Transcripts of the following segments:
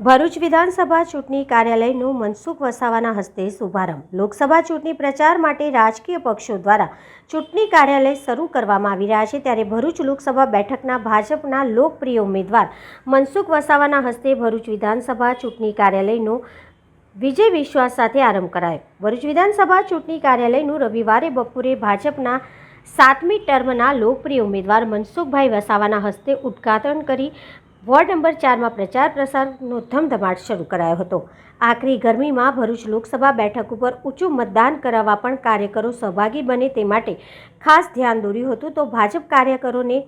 ભરૂચ વિધાનસભા ચૂંટણી કાર્યાલયનું મનસુખ વસાવાના હસ્તે શુભારંભ. લોકસભા ચૂંટણી પ્રચાર માટે રાજકીય પક્ષો દ્વારા ચૂંટણી કાર્યાલય શરૂ કરવામાં આવી રહ્યા છે. ત્યારે ભરૂચ લોકસભા બેઠકના ભાજપના લોકપ્રિય ઉમેદવાર મનસુખ વસાવાના હસ્તે ભરૂચ વિધાનસભા ચૂંટણી કાર્યાલયનો વિજય વિશ્વાસ સાથે આરંભ કરાયો. ભરૂચ વિધાનસભા ચૂંટણી કાર્યાલયનું રવિવારે બપોરે ભાજપના સાતમી ટર્મના લોકપ્રિય ઉમેદવાર મનસુખભાઈ વસાવાના હસ્તે ઉદ્ઘાટન કરી વોર્ડ નંબર ચારમાં પ્રચાર પ્રસારનો ધમધમાટ શરૂ કરાયો હતો. આખરી ગરમીમાં ભરૂચ લોકસભા બેઠક ઉપર ઊંચું મતદાન કરાવવા પણ કાર્યકરો સહભાગી બને તે માટે ખાસ ધ્યાન દોર્યું હતું તો ભાજપ કાર્યકરોને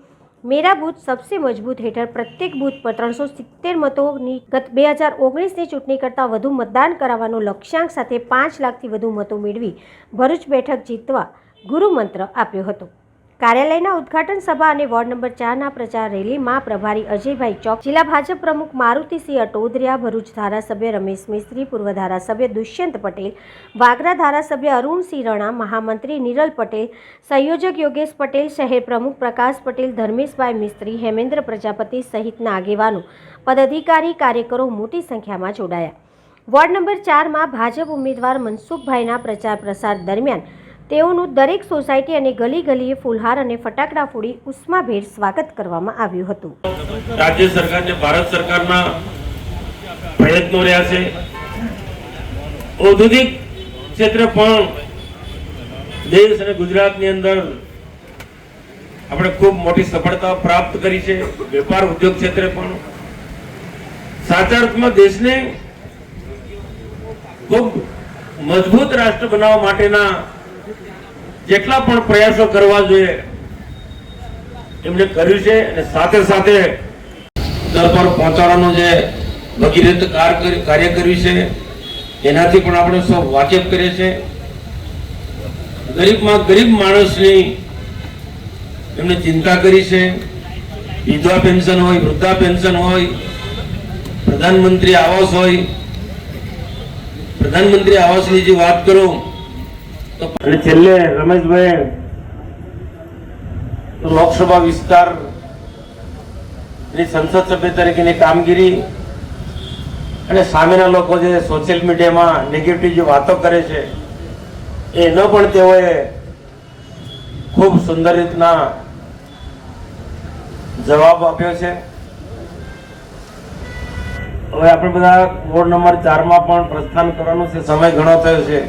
મેરા બૂથ સબસે મજબૂત હેઠળ પ્રત્યેક બૂથ પર ત્રણસો સિત્તેર મતોની ગત બે હજાર ઓગણીસની ચૂંટણી કરતાં વધુ મતદાન કરાવવાનો લક્ષ્યાંક સાથે પાંચ લાખથી વધુ મતો મેળવી ભરૂચ બેઠક જીતવા ગુરુમંત્ર આપ્યો હતો. કાર્યાલયના ઉદઘાટન સભા અને વોર્ડ નંબર ચારના પ્રચાર રેલીમાં પ્રભારી અજયભાઈ ચોક, જિલ્લા ભાજપ પ્રમુખ મારુતિસિંહ અટોદરિયા, ભરૂચ ધારાસભ્ય રમેશ મિસ્ત્રી, પૂર્વ ધારાસભ્ય દુષ્યંત પટેલ, વાગરા ધારાસભ્ય અરુણસિંહ રણા, મહામંત્રી નિરલ પટેલ, સંયોજક યોગેશ પટેલ, શહેર પ્રમુખ પ્રકાશ પટેલ, ધર્મેશભાઈ મિસ્ત્રી, હેમેન્દ્ર પ્રજાપતિ સહિતના આગેવાનો, પદાધિકારી, કાર્યકરો મોટી સંખ્યામાં જોડાયા. વોર્ડ નંબર ચારમાં ભાજપ ઉમેદવાર મનસુખભાઈના પ્રચાર પ્રસાર દરમિયાન તેઓનું દરેક સોસાયટી અને ગલી ગલીએ ફૂલહાર અને ફટાકડા ફોડી ઉષ્માભેર સ્વાગત કરવામાં આવ્યું હતું. રાજ્ય સરકાર ને ભારત સરકારના પ્રયત્નો રહ્યા છે, ઔદ્યોગિક ક્ષેત્ર પણ દેશ અને ગુજરાતની અંદર આપણે ખૂબ મોટી સફળતા પ્રાપ્ત કરી છે, વેપાર ઉદ્યોગ ક્ષેત્રે પણ. સાચા અર્થમાં દેશને ખૂબ મજબૂત રાષ્ટ્ર બનાવવા માટેના જેટલા પણ પ્રયાસો કરવા જોઈએ એમણે કર્યું છે અને સાથે સાથે દર પર પહોંચાડવાનો જે ભગીરથ કાર્ય કર્યું છે, એનાથી પણ આપણે સૌ વાકેફ કરીએ છીએ. ગરીબમાં ગરીબ માણસની એમને ચિંતા કરી છે. વિધવા પેન્શન હોય, વૃદ્ધા પેન્શન હોય, પ્રધાનમંત્રી આવાસ હોય. પ્રધાનમંત્રી આવાસની જે વાત કરું અને છેલ્લે રમેશભાઈ લોકસભા વિસ્તાર સંસદ સભ્ય તરીકેની કામગીરી અને સામેના લોકો જે સોશિયલ મીડિયામાં નેગેટિવ જે વાતો કરે છે, એનો પણ તેઓએ ખૂબ સુંદર રીતના જવાબ આપ્યો છે. હવે આપણે બધા વોર્ડ નંબર ચારમાં પણ પ્રસ્થાન કરવાનું છે. સમય ઘણો થયો છે.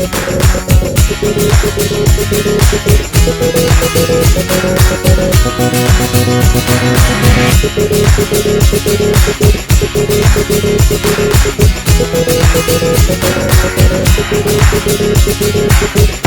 Thank you.